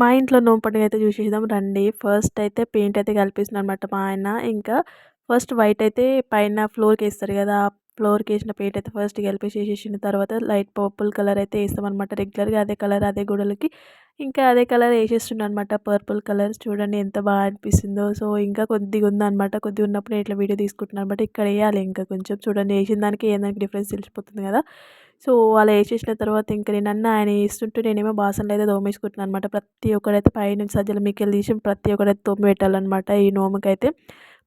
మా ఇంట్లో నోము పండుగ అయితే చూసేద్దాం. రండి. ఫస్ట్ అయితే పెయింట్ అయితే కల్పిస్తుంది అనమాట మా ఆయన. ఇంకా ఫస్ట్ వైట్ అయితే పైన ఫ్లోర్కి వేస్తారు కదా ఫ్లోర్కి వేసిన పెయింట్ అయితే ఫస్ట్ కలిపేసేసిన తర్వాత లైట్ పర్పుల్ కలర్ అయితే వేస్తాం అనమాట రెగ్యులర్గా అదే కలర్ అదే గోడలకి. ఇంకా అదే కలర్ వేసేస్తుండే అనమాట పర్పుల్ కలర్. చూడండి ఎంత బాగా అనిపిస్తుందో. సో ఇంకా కొద్దిగా ఉందన్నమాట కొద్దిగా ఉన్నప్పుడు ఇట్లా వీడియో తీసుకుంటున్నాను అనమాట ఇక్కడ వేయాలి ఇంకా కొంచెం. చూడండి వేసిన దానికి ఏదానికి డిఫరెన్స్ తెలిసిపోతుంది కదా. సో అలా వేసేసిన తర్వాత ఇంకా నేను అన్న ఆయన వేస్తుంటే నేనేమో బాసనలు అయితే తోమేసుకుంటున్నాను అనమాట ప్రతి ఒక్కడైతే పైనుంచి సజ్జల మీకెళ్ళి తీసి ప్రతి ఒక్కడైతే తోమి పెట్టాలన్నమాట ఈ నోముకైతే.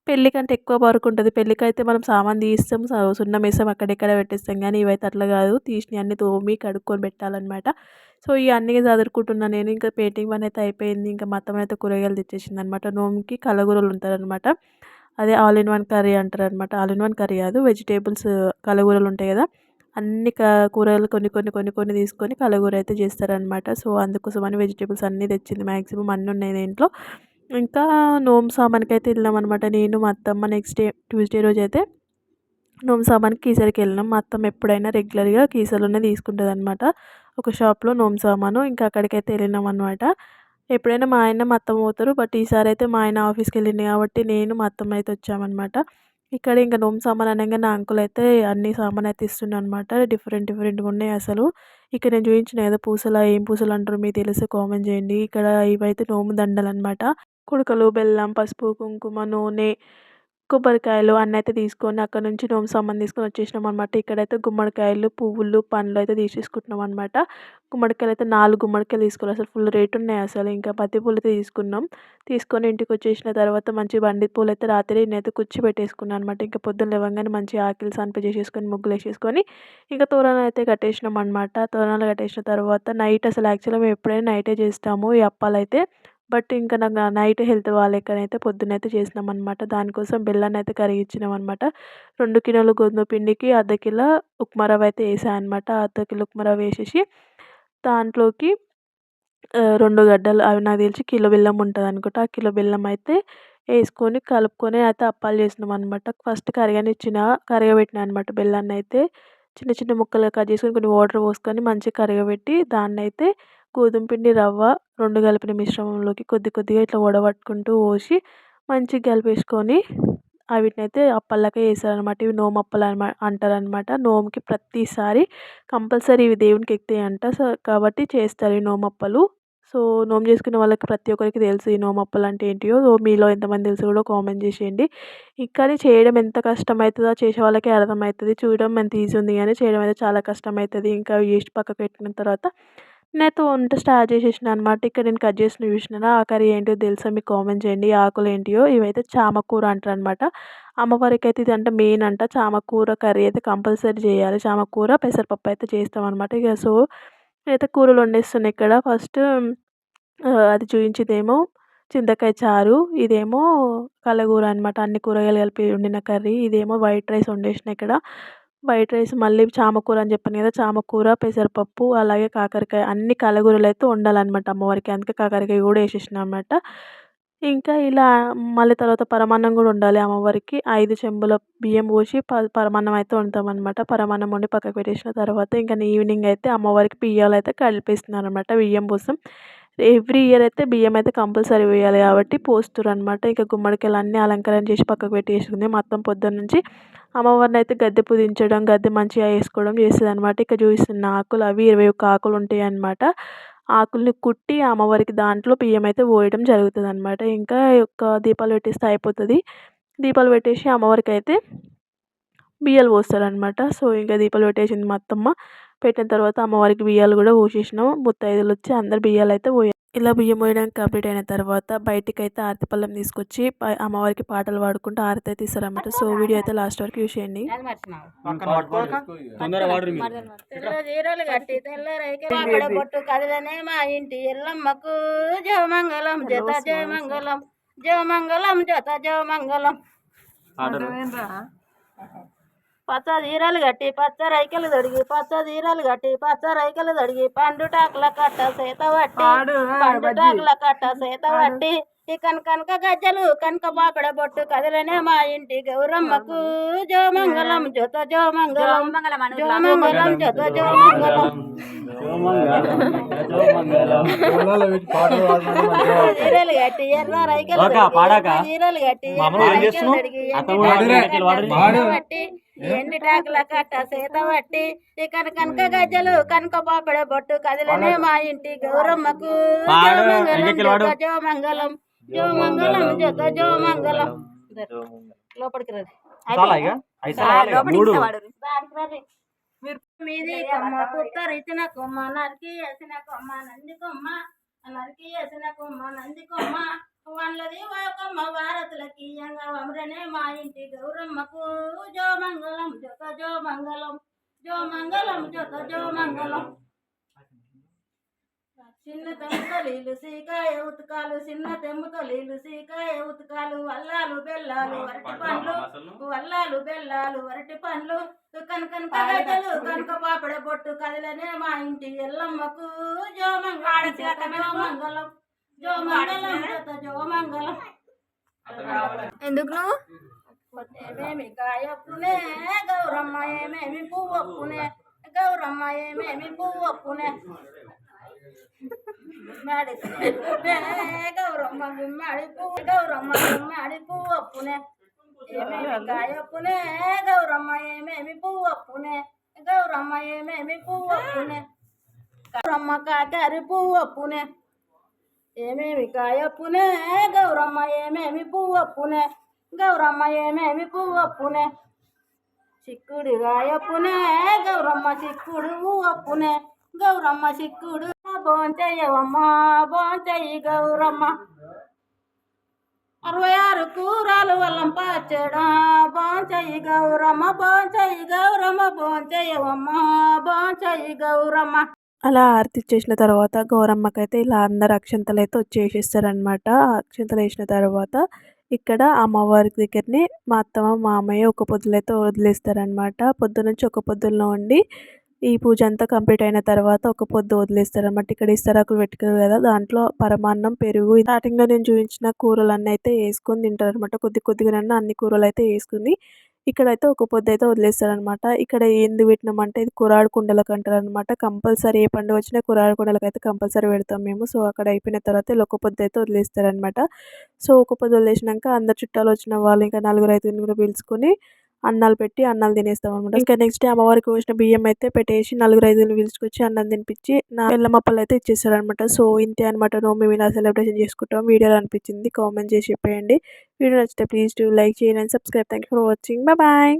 పెళ్ళికంటే ఎక్కువ వరకు ఉంటుంది. పెళ్ళికైతే మనం సామాన్ తీస్తాం సున్నం వేస్తాం అక్కడెక్కడ పెట్టేస్తాం కానీ ఇవైతే అట్లా కాదు. తీసిన అన్ని తోమి కడుక్కొని పెట్టాలన్నమాట. సో ఈ అన్నీ చదువుకుంటున్నాను నేను. ఇంకా పెయింటింగ్ పని అయితే అయిపోయింది. ఇంకా మొత్తం అయితే కూరగాయలు తెచ్చేసింది అనమాట నోమికి కలగూరలు ఉంటారనమాట అదే ఆల్ ఇన్ వన్ కర్రీ అంటారు అనమాట ఆల్ ఇన్ వన్ కర్రీ కాదు. వెజిటేబుల్స్ కలగూరలు ఉంటాయి కదా. అన్ని కూరలు కొన్ని కొన్ని కొన్ని కొన్ని తీసుకొని కలగూర అయితే చేస్తారనమాట సో అందుకోసమని వెజిటేబుల్స్ అన్నీ తెచ్చింది. మ్యాక్సిమం అన్నీ ఉన్నాయి దీంట్లో. ఇంకా నోమ్ సామాన్కి అయితే వెళ్ళాం అనమాట నేను మా అత్తమ్మ నెక్స్ట్ డే ట్యూస్డే రోజు అయితే నోము సామాన్కి కీసరికి వెళ్ళినాం. మా అత్తమ్మ ఎప్పుడైనా రెగ్యులర్గా కీసలోనే తీసుకుంటుంది అనమాట ఒక షాప్లో నోము సామాను. ఇంకా అక్కడికైతే వెళ్ళినాం అనమాట ఎప్పుడైనా మా ఆయన మా అత్తమ్మ పోతారు. బట్ ఈసారి అయితే మా ఆయన ఆఫీస్కి వెళ్ళింది కాబట్టి నేను మా అత్తమ్మ అయితే వచ్చామన్నమాట. ఇక్కడ ఇంకా నోము సామాన్ అనగా నా అంకుల్ అయితే అన్ని సామాన్ అయితే ఇస్తుండే అనమాట డిఫరెంట్ డిఫరెంట్గా ఉన్నాయి అసలు. ఇక్కడ నేను చూపించిన ఏదో పూసలు ఏం పూసలు అంటారు మీకు తెలిస్తే కామెంట్ చేయండి. ఇక్కడ ఇవైతే నోము దండలు అనమాట కుడకలు బెల్లం పసుపు కుంకుమ నూనె కొబ్బరికాయలు అన్నీ అయితే తీసుకొని అక్కడ నుంచి నోము సామాన్ తీసుకొని వచ్చేసినాం అనమాట ఇక్కడైతే గుమ్మడికాయలు పువ్వులు పండ్లు అయితే తీసేసుకుంటున్నాం అనమాట గుమ్మడికాయలు అయితే నాలుగు గుమ్మడికాయలు తీసుకోవాలి. అసలు ఫుల్ రేట్ ఉన్నాయి అసలు. ఇంకా పత్తి పూలు అయితే తీసుకున్నాం. తీసుకొని ఇంటికి వచ్చేసిన తర్వాత మంచి బండి పూలు అయితే రాత్రి నేనైతే కుచ్చి పెట్టేసుకున్నాను అనమాట ఇంకా పొద్దున్న లేవగానే మంచి ఆకిలి సంప చేసేసుకొని ముగ్గులు వేసేసుకొని ఇంకా తోరణాలు అయితే కట్టేసినాం అనమాట తోరణాలు కట్టేసిన తర్వాత నైట్ అసలు యాక్చువల్గా మేము ఎప్పుడైనా నైటే చేస్తాము. ఈ అప్పాలు అయితే బట్ ఇంకా నాకు నైట్ హెల్త్ బాగాలేకనైతే పొద్దునైతే చేసినాం అనమాట దానికోసం బెల్లాన్ని అయితే కరిగించినాం అనమాట రెండు కిలోల గోధుమ పిండికి అర్ధ కిలో ఉప్మా రవ్వ అయితే వేసాను అనమాట అర్ధ కిలో ఉప్మా రవ్వ వేసేసి దాంట్లోకి రెండు గడ్డలు అవి నాకు తెలిసి కిలో బెల్లం ఉంటుంది అనుకుంటా ఆ కిలో బెల్లం అయితే వేసుకొని కలుపుకొని అయితే అప్పాలు చేసినాం అనమాట ఫస్ట్ కరగనిచ్చిన కరగబెట్టిన అనమాట బెల్లాన్ని అయితే చిన్న చిన్న ముక్కలు కట్ చేసుకొని కొన్ని వాటర్ పోసుకొని మంచిగా కరగబెట్టి దాన్ని అయితే గోధుమ పిండి రవ్వ రెండు కలిపిన మిశ్రమంలోకి కొద్ది కొద్దిగా ఇట్లా వడబట్టుకుంటూ పోసి మంచిగా కలిపేసుకొని వీటినైతే అప్పల్లాగా వేసారనమాట ఇవి నోము అప్పలు అనమాట అంటారనమాట నోముకి ప్రతిసారి కంపల్సరీ ఇవి దేవునికి ఎక్కుతాయి అంట సో కాబట్టి చేస్తారు ఈ నోమప్పలు సో నోము చేసుకునే వాళ్ళకి ప్రతి ఒక్కరికి తెలుసు ఈ నోమప్పలు అంటే ఏంటియో. సో మీలో ఎంతమంది తెలుసు కూడా కామెంట్ చేసేయండి. కానీ చేయడం ఎంత కష్టమవుతుందో చేసే వాళ్ళకి అర్థమవుతుంది. చూడడం ఎంత ఈజీ ఉంది కానీ చేయడం అయితే చాలా కష్టమవుతుంది. ఇంకా వేస్ట్ పక్కకు పెట్టిన తర్వాత నేనైతే వంట స్టార్ట్ చేసేసిన అనమాట ఇక్కడ నేను కట్ చేసిన చూసినా ఆ కర్రీ ఏంటో తెలుసా? మీకు కామెంట్ చేయండి. ఆకులు ఏంటియో? ఇవైతే చామకూర అంటారు అనమాట అమ్మవారికి అయితే ఇది అంటే. మెయిన్ అంట చామకూర కర్రీ అయితే కంపల్సరీ చేయాలి. చామకూర పెసరపప్పు అయితే చేస్తాం అనమాట ఇక సో నేనైతే కూరలు వండేస్తున్నాను ఇక్కడ. ఫస్ట్ అది చూపించేదేమో చింతకాయ చారు ఇదేమో కలగూర అనమాట అన్ని కూరగాయలు కలిపి వండిన కర్రీ. ఇదేమో వైట్ రైస్ వండేసిన ఇక్కడ. వైట్ రైస్ మళ్ళీ చామకూర అని చెప్పాను కదా చామకూర పెసరపప్పు అలాగే కాకరకాయ అన్ని కలగూరలు అయితే వండాలన్నమాట అమ్మవారికి. అందుకే కాకరకాయ కూడా వేసేసిన అనమాట ఇంకా ఇలా మళ్ళీ తర్వాత పరమాన్నం కూడా ఉండాలి అమ్మవారికి. ఐదు చెంబుల బియ్యం పోసి ప పరమాన్నం అయితే వండుతాం అనమాట పరమాన్నం వండి పక్కకు పెట్టేసిన తర్వాత ఇంకా ఈవినింగ్ అయితే అమ్మవారికి బియ్యాలు అయితే కలిపేస్తున్నారు అనమాట బియ్యం కోసం ఎవ్రీ ఇయర్ అయితే బియ్యం అయితే కంపల్సరీ వేయాలి కాబట్టి పోస్తున్నారు అనమాట ఇంకా గుమ్మడికాయలు అన్నీ అలంకరణ చేసి పక్కకు పెట్టేసుకుంది. మొత్తం పొద్దున్న నుంచి అమ్మవారిని అయితే గద్దె పూజించడం గద్దె మంచిగా వేసుకోవడం చేస్తుంది అనమాట ఇక చూపిస్తున్న ఆకులు అవి ఇరవై ఒక్క ఆకులు ఉంటాయి అనమాట ఆకుల్ని కుట్టి అమ్మవారికి దాంట్లో బియ్యం అయితే పోయడం జరుగుతుంది అనమాట ఇంకా ఒక దీపాలు పెట్టేస్తే అయిపోతుంది. దీపాలు పెట్టేసి అమ్మవారికి అయితే బియ్యాలు పోస్తారనమాట సో ఇంకా దీపాలు పెట్టేసింది మా అత్తమ్మ. పెట్టిన తర్వాత అమ్మవారికి బియ్యాలు కూడా పోసేసినాం. ముత్తైదులు వచ్చి అందరు బియ్యాలు అయితే పోయారు. ఇలా బియ్యం పోయడానికి కంప్లీట్ అయిన తర్వాత బయటికి అయితే ఆరతి పళ్ళం తీసుకొచ్చి అమ్మవారికి పాటలు పాడుకుంటూ ఆరతి అయితే ఇస్తారన్నమాట. సో వీడియో అయితే లాస్ట్ వరకు యూస్ చేయండి. బొట్టు కదలనే మా ఇంటి ఎల్లమ్మకు. జయమంగళం జత జయమంగళం జయమంగళం జత జయమంగళం పచ్చ తీరాలు కట్టి పచ్చ రైకలు తొడిగి పచ్చ తీరాలు కట్టి పచ్చ రైకలు తొడిగి పండు టాకుల కట్ట సేత పట్టి పండు టాకుల కట్ట సేత పట్టి ఇకన్ కనక గజ్జలు కనక బాపడ బొట్టు కదలనే మా ఇంటి గౌరమ్మకు. జొత జోమంగళం జోమంగళం జొత జోమంగళం చీరలు కట్టి ఎర్ర రైకలు ఓకే, దొరికి, కూడా టాకుల. కట్ట. సేత పట్టి, ఎండి టాకుల కట్ట సేత పట్టి ఇక కనక గజ్జలు కనక పాపడ బొట్టు కదిలనే మా ఇంటి గౌరమ్మకు. వాడు. జగ జోమంగళం జోమంగళం. జగ జోమంగళం. లోపలికి రండి. రండి. మీది కొమ్మ పుత్తరిచిన కొమ్మ నరికి వేసిన కొమ్మ నంది కొమ్మ నరికి వేసిన కొమ్మ నంది కొమ్మ వాళ్ళది ఓ కొమ్మ భారతులకి వమ్రనే మా ఇంటి గౌరమ్మకు. జో మంగళం జొక జో మంగళం జో మంగళం జొక జో మంగళం. చిన్న తెమ్ముతో నీళ్ళు సీకాయ ఉతకాలు చిన్న తెమ్ముతో నీళ్ళు సీకాయ ఉతకాలు వల్లాలు బెల్లాలు వరటి పండ్లు వల్లాలు బెల్లాలు వరటి పండ్లు కనకన కగజలు కనక పాపడ బొట్టు కదిలనే మా ఇంటి ఎల్లమ్మకు. జో మంగళం జో మంగళం. జో మంగళం జత జో మంగళం. ఎందుకు నువ్వు? ఏమేమి కాయప్పునే గౌరమ్మ ఏమేమి పువ్వప్పునే గౌరమ్మ ఏమేమి పువ్వప్పునే. మాడి గౌరమ్మ గుమ్మాడి పువ్వు గౌరమ్మ గుమ్మాడి పువ్వప్పునే. ఏమేమి కాయప్పునే గౌరమ్మ ఏమేమి పువ్వప్పునే. గౌరమ్మ ఏమేమి పువ్వప్పునే గౌరమ్మ కాకారి పువ్వప్పునే ఏమేమి కాయప్పునే గౌరమ్మ ఏమేమి పువ్వప్పునే గౌరమ్మ ఏమేమి పువ్వప్పునే చిక్కుడు కాయప్పునే గౌరమ్మ చిక్కుడు పువ్వప్పునే గౌరమ్మ చిక్కుడు బోంచెయ్యవమ్మ బోంచెయ్యి గౌరమ్మ. అరవై ఆరు కూరలు వల్లం పచ్చడా బోంచెయ్యి గౌరమ్మ బోంచెయ్యి గౌరమ్మ బోంచెయ్యవమ్మ బోంచెయ్యి గౌరమ్మ. అలా ఆర్తి చేసిన తర్వాత గౌరమ్మకైతే ఇలా అందరు అక్షంతలు అయితే వచ్చేసిస్తారనమాట అక్షంతలు వేసిన తర్వాత ఇక్కడ అమ్మవారి దగ్గరనే మా అత్తమ్మ మామయ్య ఒక పొద్దులైతే వదిలేస్తారనమాట పొద్దు నుంచి ఒక పొద్దుల్లో ఉండి ఈ పూజ అంతా కంప్లీట్ అయిన తర్వాత ఒక పొద్దు వదిలేస్తారనమాట ఇక్కడ ఇస్తరాకులు పెట్టుకోరు కదా దాంట్లో పరమాన్నం పెరుగు స్టార్టింగ్లో నేను చూపించిన కూరలన్నీ అయితే వేసుకొని తింటారు అనమాట కొద్ది కొద్దిగానన్నా అన్ని కూరలు అయితే వేసుకుని ఇక్కడైతే ఒక పొద్దు అయితే వదిలేస్తారనమాట ఇక్కడ ఏంది పెట్టినామంటే ఇది కురాడు కుండలకు అంటారు అనమాట కంపల్సరీ ఏ పండుగ వచ్చినా కురాడు కుండలకు అయితే కంపల్సరీ పెడతాం మేము. సో అక్కడ అయిపోయిన తర్వాత ఇలా ఒక పొద్దు అయితే వదిలేస్తారనమాట సో ఒక పొద్దు వదిలేసినాక అందరు చుట్టాలు వచ్చిన వాళ్ళు ఇంకా నలుగురు ఐదుగురిని కూడా పిలుచుకొని అన్నాలు పెట్టి అన్నాలు తినేస్తాం అనమాట ఇంకా నెక్స్ట్ డే అమ్మవారికి పోసిన బియ్యం అయితే పెట్టేసి నలుగురు ఐదుగురిని పిలుచుకొచ్చి అన్నం తినిపించి నా బెల్లమప్పలు అయితే ఇచ్చేస్తారనమాట సో ఇంతే అనమాట నో మేము ఇలా సెలబ్రేషన్ చేసుకుంటాం. వీడియోలో అనిపించింది కామెంట్ చేసి చెప్పేయండి. వీడియో నచ్చితే ప్లీజ్ డూ లైక్ చేయండి and subscribe thank you for watching bye